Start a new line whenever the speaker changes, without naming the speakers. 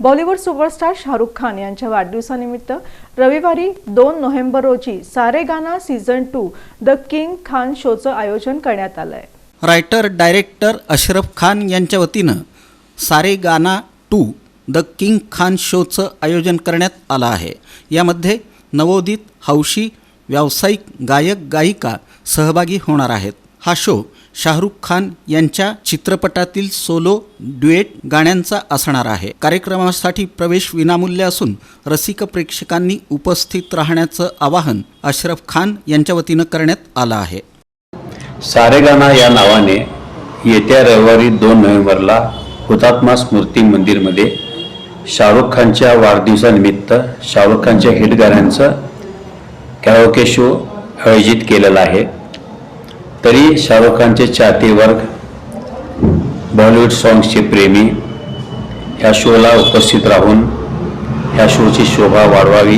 Bollywood superstar Shahrukh Khan यांच्या वाढदिवसानिमित्त रविवारी दोन नोव्हेंबर रोजी सारे गाना season two the king Khan शोचं आयोजन करण्यात आलं आहे
रायटर डायरेक्टर अशरफ खान यांच्या वतीनं Saare Gaana two the king Khan शोचं आयोजन करण्यात आलं आहे. यामध्ये नवोदित हौशी व्यावसायिक गायक गायिका सहभागी होणार आहेत. हा शो शाहरुख खान यांच्या चित्रपटातील सोलो ड्युएट गाण्यांचा असणार आहे. कार्यक्रमासाठी प्रवेश विनामूल्य असून रसिक प्रेक्षकांनी उपस्थित राहण्याचं आवाहन अशरफ खान यांच्या वतीनं करण्यात आलं आहे.
सारेगाना या नावाने येत्या रविवारी दोन नोव्हेंबरला हुतात्मा स्मृती मंदिरमध्ये शाहरुख खानच्या वाढदिवसानिमित्त शाहरुख खानच्या हिट गाण्यांचं कॅरोके शो आयोजित केलेला आहे. तरी शाहरुख खानचे चाहते वर्ग बॉलिवूड सॉंग्सचे प्रेमी ह्या शोला उपस्थित राहून ह्या शोची शोभा वाढवावी.